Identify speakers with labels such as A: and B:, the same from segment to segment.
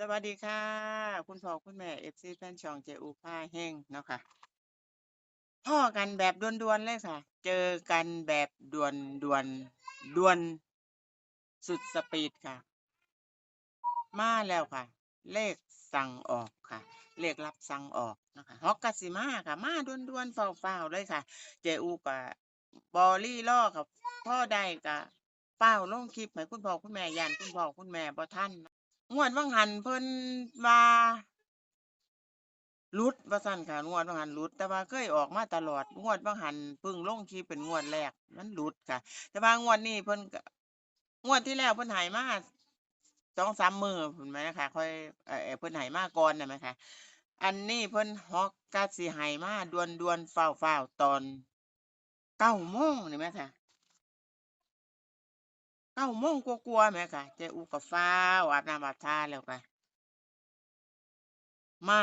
A: สวัสดีค่ะ คุณพ่อคุณแม่ FC แฟนช่องเจอูพาแห้งเนาะค่ะพ้อกันแบบด่วนๆเลยค่ะ เจอกันแบบด่วนด่วนด่วนสุดสปีดค่ะ มาแล้วค่ะ เลขสั่งออกค่ะ เลขรับสั่งออกนะคะฮอกกะสิมาค่ะ มาด่วนๆฟ้าๆเลยค่ะ เจอูก็บ่รีรอค่ะพ่อได้ก็ฟ้าลงคลิปให้คุณพ่อคุณแม่ย้านคุณพ่อคุณแม่บ่ทัน งวดวังหันเพิ่นว่าลุดว่าซั่นค่ะงวดวังหันลุด แต่ว่าเคยออกมาตลอดงวดวังหันเพิ่งลงคลิปเป็นงวดแรกมันลุดค่ะ แต่ว่างวดนี้เพิ่นงวดที่แล้วเพิ่นให้มา2-3มื้อพู้นแหมคะค่อยเออเพิ่นให้มาก่อนน่ะแหมคะอันนี้เพิ่นฮอกกะสิให้มาด่วนๆฟ้าวๆตอน9โมงนี่แหมคะ 9โมงกว่าๆแหมค่ะเจอูก็ฟ้าวอาบน้ำอาบท่าแล้วก็มา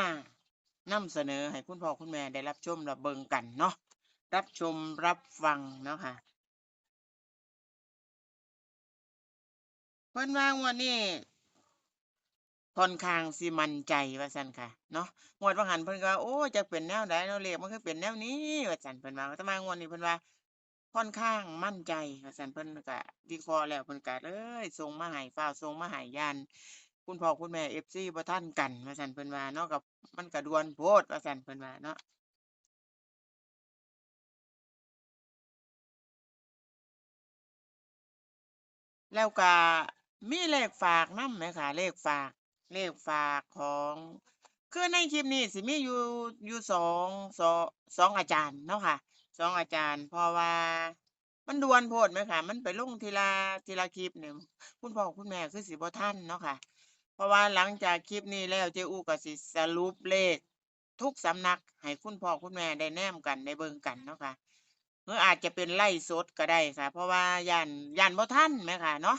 A: นำเสนอให้คุณพ่อคุณแม่ได้รับชมรับเบิงกันเนาะรับชมรับฟังเนาะค่ะเพิ่นว่างวดนี้ค่อนข้างสิมันใจว่าซั่นค่ะเนาะงวดวังหั้นเพิ่นก็ว่าโอ้จักเป็นแนวใดเนาะเลขมันคือเป็นแนวนี้ว่าซั่นเพิ่นว่าแต่มางวดนี้เพิ่นว่า ค่อนข้างมั่นใจว่าซั่นเพิ่นก็วิเคราะห์แล้วเพิ่นก็เลยส่งมาให้ฟ้าส่งมาให้ย้านคุณพ่อคุณแม่ FC บ่ทันกันว่าซั่นเพิ่นว่าเนาะก็มันก็ดวนโพดว่าซั่นเพิ่นว่าเนาะแล้วก็มีเลขฝากนำแหมค่ะ เลขฝาก เลขฝากของคือในคลิปนี้สิมีอยู่อยู่2สอ2อาจารย์เนาะค่ะ 2องอาจารย์ เพราะว่ามันด่วนโพดแหมค่ะ มันไปลงทีละทีละคลิปนี่คุณพ่อคุณแม่คือสิบ่ทันเนาะค่ะ เพราะว่าหลังจากคลิปนี้แล้วเจอูก็สิสรุปเลข ทุกสำนักให้คุณพ่อคุณแม่ได้แนมกันได้เบิ่งกันเนาะค่ะหรืออาจจะเป็นไลฟ์สดก็ได้ค่ะ เพราะว่าย้านย้านบ่ทันแหมค่ะเนาะ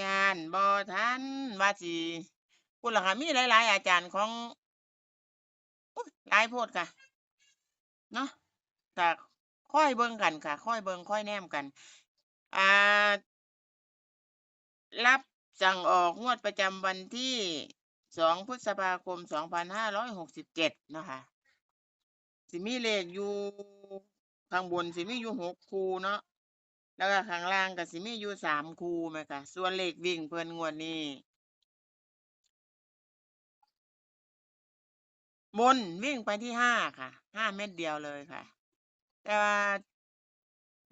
A: ย้านบ่ทันว่าสิพู้นล่ะค่ะมีหลาย ๆ อาจารย์ของอหลายโพดค่ะ เนาะ ก็ค่อยเบิ่งกันค่ะ ค่อยเบิ่งค่อยแนมกัน อ่า รับสั่งออกงวดประจำวันที่2พฤษภาคม2567เนาะคะสิมีเลขอยู่ข้างบนสิมีอยู่6คู่เนาะแล้วก็ข้างล่างก็สิมีอยู่3คู่แหมคะส่วนเลขวิ่งเพิ่นงวดนี้บนวิ่งไปที่5ค่ะ5เม็ดเดียวเลยค่ะ แต่ว่า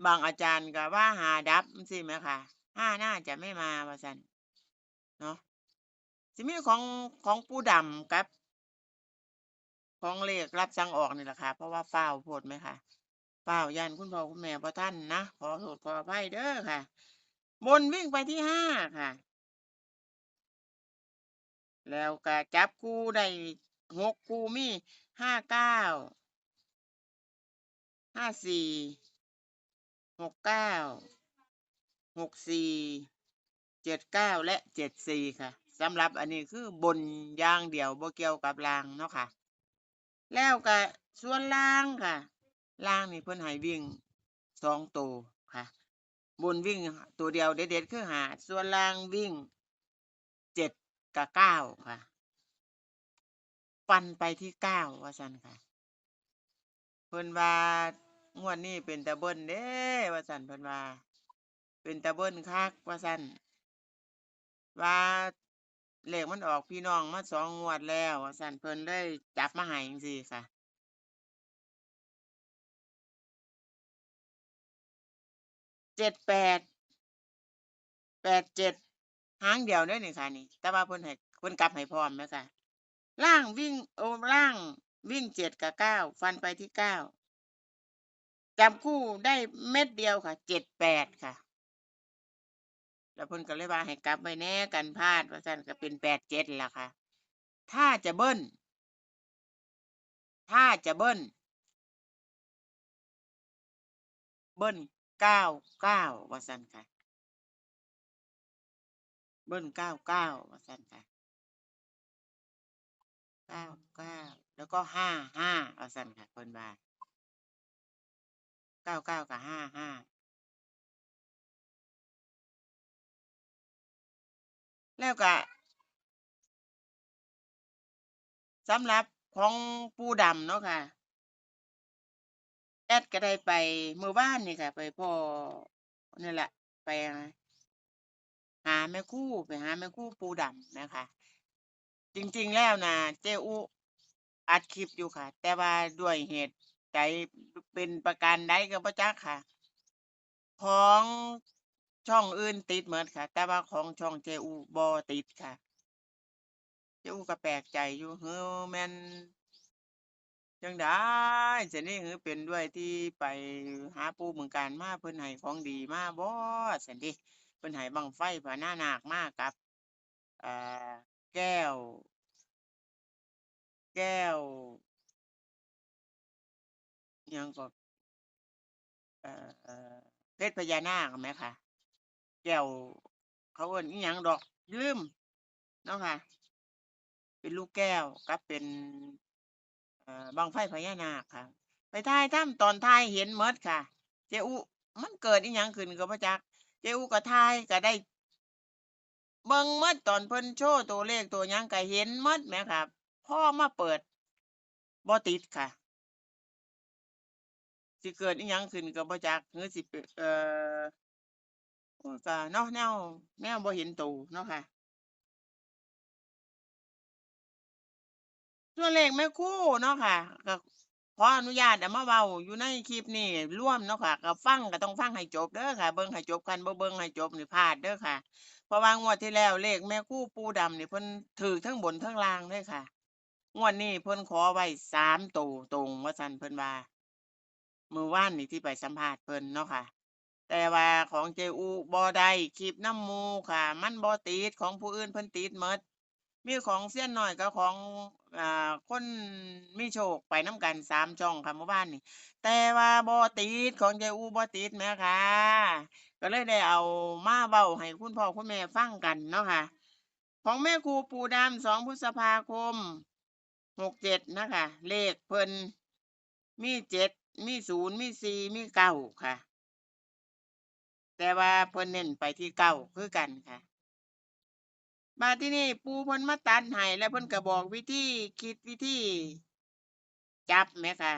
A: บางอาจารย์ก็ว่า5ดับจั่งซี้แหมค่ะ5น่าจะไม่มาว่าซั่นเนาะสิมีของของปูดำกับ ของเลขรับสั่งออกนี่แหละค่ะ เพราะว่าฟ้าโพดแหมค่ะฟ้าย้านคุณพ่อคุณแม่บ่ทันนะขอโทษขออภัยเด้อค่ะ บนวิ่งไปที่5ค่ะ แล้วก็จับคู่ได้6คู่มีห้าเก้า 59 54 69 64 79และ74ค่ะสำหรับอันนี้คือบนยางเดี่ยวบ่เกี่ยวกับล่างเนาะค่ะ แล้วก็ส่วนล่างค่ะล่างนี่เพิ่นให้วิ่ง2ตัวค่ะ บนวิ่งตัวเดียวเด็ดๆคือ5ส่วนล่างวิ่ง7กับ9ค่ะ ฟันไปที่9ว่าซั่นค่ะ เพิ่นว่า งวดนี้เป็นตาเบิ่นเด้ว่าซั่นเพิ่นว่า เป็นตาเบิ่นคักว่าซั่นว่าเลขมันออกพี่น้องมา2งงวดแล้วว่าซั่นเพิ่นเลยจับมาให้จั่งซี้ค่ะ78 87หางเดียวเด้อนี่ค่ะนี่ แต่ว่าเพิ่นให้เพิ่นกลับให้พร้อมแหมค่ะล่างวิ่งโอ้ล่างวิ่ง7กับ9ฟันไปที่9 จับคู่ได้เม็ดเดียวค่ะ78ค่ะ แล้วเพิ่นก็เลยว่าให้กลับไว้แน่กันพลาดว่าซั่นก็เป็น87ล่ะค่ะ ถ้าจะเบิ้ล ถ้าจะเบิ้ล เบิ้ล99ว่าซั่นค่ะ เบิ้ล99ว่าซั่นค่ะ99แล้วก็55ว่าซั่นค่ะเพิ่นว่า 99กับ55แล้วก็สำหรับของปูดำเนาะค่ะ แอดก็ได้ไปเมื้อวานนี่ค่ะ ไปพ้อนั่แหละ ไปหาแม่ครูไปหาแม่ครูปูดำนะคะ จริงๆแล้วนะเจ๊อุอัดคลิปอยู่ค่ะ แต่ว่าด้วยเหตุ ใดเป็นประการใดก็บ่จักค่ะ ของช่องอื่นติดเหมดค่ะ แต่ว่าของช่องเจอุบ่ติดค่ะ เจอุก็แปลกใจอยู่เฮ้อแม่นจังใดซั้นนี่หือเป็นด้วยที่ไปหาปู่บึงกาฬมาเพิ่นให้ของดีมาบ่ซั้นดะเพิ่นให้บังไฟพญานาคมากับอ่าแก้ว แก้ว ยังก็เอ่อเพชรพญานาคแหมค่ะแก้วเขาเอิ้นอิหยังดอกลืมเนาะค่ะ เป็นลูกแก้วกับเป็นเอ่อบั้งไฟพญานาคค่ะ ไปถ่ายทำตอนถ่ายเห็นหมดค่ะ เจ๊อุมันเกิดอิหยังขึ้นก็บ่จัก เจ๊อุก็ถ่ายก็ได้ เบิ่งหมดตอนเพิ่นโชว์ตัวเลขตัวหยังก็เห็นหมดแหมค่ะพ่อมาเปิดบ่ติดค่ะ สิเกิดอิหยังขึ้นก็บ่จักหรือสิเอ่อก็เนาะแนวแนวบ่เห็นโตเนาะค่ะส่วนเลขแม่ครูเนาะค่ะก็ขออนุญาตเอามาเว้าอยู่ในคลิปนี้ร่วมเนาะค่ะก็ฟังก็ต้องฟังให้จบเด้อค่ะ เบิ่งให้จบคันบ่เบิ่งให้จบนี่พลาดเด้อค่ะเพราะว่างวดที่แล้วเลขแม่ครูปูดำนี่เพิ่นถูกเทิงบนเทิงล่างเลยค่ะงวดนี้เพิ่นขอไว้3โตตรงว่าซั่นเพิ่นว่า เมื้อวานนี่ที่ไปสัมภาษณ์เพิ่นเนาะค่ะ แต่ว่าของเจอุบ่ได้คลิปนำมูค่ะ มันบ่ติดของผู้อื่นเพิ่นติดหมดมีของเซียนหน้อยกับของอ่าคนมีโชคไปน้ำกัน3ช่องค่ะเมื่อวานนี่ แต่ว่าบ่ติดของเจอุบ่ติดแหมค่ะ ก็เลยได้เอามาเว้าให้คุณพ่อคุณแม่ฟังกันเนาะค่ะ ของแม่ครูปูดำ2พฤษภาคม67นะคะ เลขเพิ่นมี7 มี0มี4มี9ค่ะ แต่ว่าเพิ่นเน้นไปที่9คือกันค่ะ มาที่นี่ปูเพิ่นมาตัดให้แล้วเพิ่นก็บอกวิธีคิดวิธีจับแหมค่ะ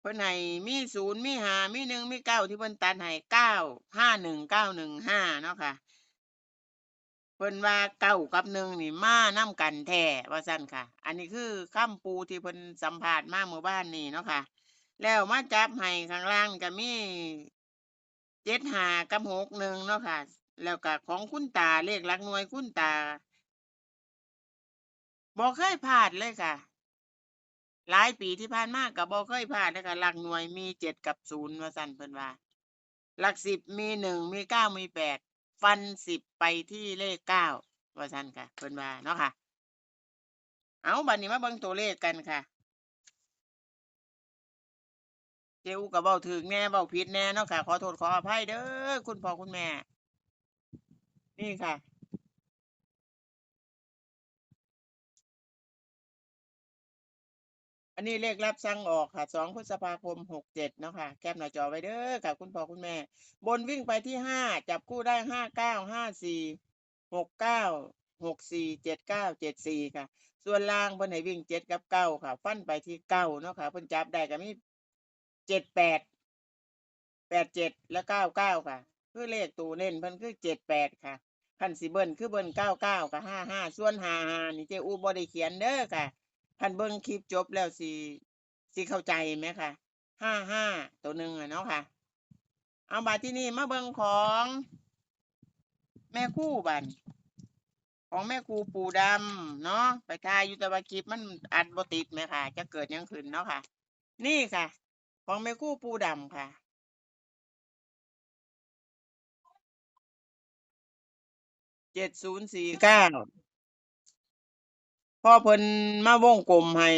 A: เพิ่นให้มี0มี5มี1มี9ที่เพิ่นตัดให้9 51 915เก้าหนึ่งห้าเนาะค่ะเพิ่นว่า9กับ1นี่มานำกันแท้ว่าซั่นค่ะ อันนี้คือคำปู่ที่เพิ่นสัมภาษณ์มาเมื่อวานนี้เนาะค่ะ แล้วมาจับให้ข้างล่างก็มี75กับ61เนาะค่ะ แล้วก็ของคุณตาเลขหลักหน่วยคุณตาบ่เคยพลาดเลยค่ะ หลายปีที่ผ่านมาก็บ่เคยพลาดเลยค่ะหลักหน่วยมี7กับ0ว่าซั่นเพิ่นว่า หลัก10มี1มี9มี8ฟัน10ไปที่เลข9ว่าซั่นค่ะเพิ่นว่าเนาะค่ะ เอาบัดนี้มาเบิ่งตัวเลขกันค่ะ จ๊อุก็เว้าถูกแน่เว้าผิดแน่เนาะค่ะ ขอโทษขออภัยเด้อคุณพ่อคุณแม่ นี่ค่ะ อันนี้เลขรับสั่งออกค่ะ2พฤษภาคม67เจ็ดเนาะค่ะแคปหน้าจอไว้เด้อค่ะ คุณพ่อคุณแม่ บนวิ่งไปที่5จับคู่ได้59 54 69 64 79 74ค่ะ ส่วนล่างเพิ่นให้วิ่ง7กับ9ค่ะ ฟันไปที่9เนาะค่ะเพิ่นจับได้ก็มี 78 87แปดเจ็ดและ99ค่ะ คือเลขตัวเน้นเพิ่นคือ78ค่ะคันสิเบิ้ลคือเบิ้ล99กับ55ส่วน55นี่เจ๊อูบ่ได้เขียนเด้อค่ะคันเบิ่งคลิปจบแล้วสิสิเข้าใจไหมค่ะ55ตัวหนึ่งอะเนาะค่ะ เอาบัดที่นี่มาเบิ่งของ แม่ครูบันของแม่ครูปูดำเนาะไปถ่ายอยู่ต่ว่าคลิปมันอัดบติดแหมค่ะจักเกิดยังขึ้นเนาะค่ะ นี่ค่ะ ของแม่ครูปูดำค่ะ7049พ่อเพิ่นมาวงกลมให้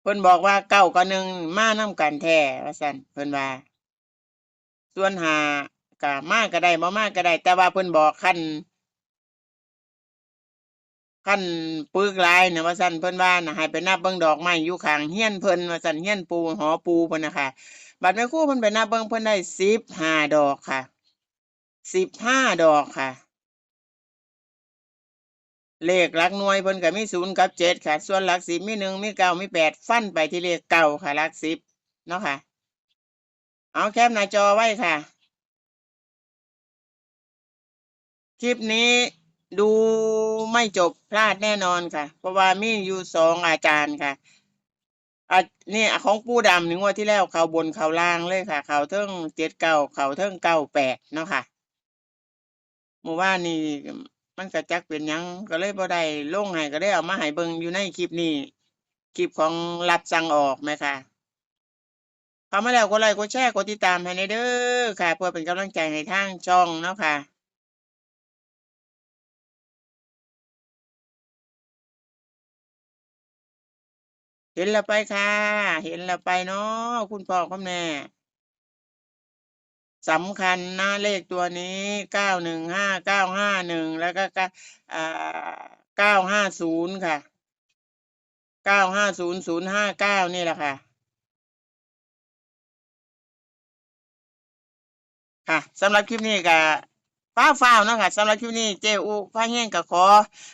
A: เพิ่นบอกว่า9กับ1มานำกันแท้ว่าซั่นเพิ่นว่า ส่วน5ก็มาก็ได้บ่มาก็ได้ แต่ว่าเพิ่นบอกคัน คันปึกลายน่ะว่าซั่นเพิ่นว่าน่ะให้ไปนับเบิ่งดอกไม้อยู่ข้างเรือนเพิ่นว่าซั่นเรือนปูหอปูเพิ่นนะคะบัดแม่ครูเพิ่นไปนับเบิ่งเพิ่นได้15ดอกค่ะ15ดอกค่ะ เลขหลักหน่วยเพิ่นก็มีศูนย์กับเจ็ดค่ะ ส่วนหลักสิบมีหนึ่งมีเก้ามีแปดฟันไปที่เลขเก้าค่ะหลักสิบเนาะค่ะ เอาแคปหน้าจอไว้ค่ะ คลิปนี้ ดูไม่จบพลาดแน่นอนค่ะ เพราะว่ามีอยู่สองอาจารย์ค่ะอะนี่ของปู่ดำหนึ่งวันที่แล้วเขาบนเขาล่างเลยค่ะ เขาเทิงเจ็ดเก้าเขาเทิงเก้าแปดเนาะค่ะเมื่านนี้มันก็จักเป็นยังก็เลยบ่ได้ลงให้ก็ได้เอามาให้เบิงอยู่ในคลิปนี้คลิปของรัดสั่งออกไหมค่ะเข้ามาแล้วกดไลค์กดแชร์กดติดตามให้ในเด้อค่ะ เพื่อเป็นกำลังใจให้ทางช่องเนาะค่ะ เห็นแล้วไปค่ะ เห็นแล้วไปเนาะคุณพ่อคุณแม่สำคัญนะเลขตัวนี้เก้าหนึ่งห้าเก้าห้าหนึ่งแล้วก็เก้าเก้าห้าศูนย์ค่ะเก้าห้าศูนย์ศูนย์ห้าเก้านี่แหละค่ะ ค่ะสำหรับคลิปนี้ก็ ฟ้าฟ้าวนะค่ะสำหรับคลิปนี้เจอูพ้าแห้งก็ขอ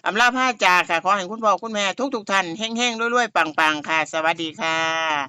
A: อำลาผ้าจากค่ะ ขอให้คุณพ่อคุณแม่ทุกทุกท่านแห้งๆรวยๆปังๆ ค่ะ สวัสดีค่ะ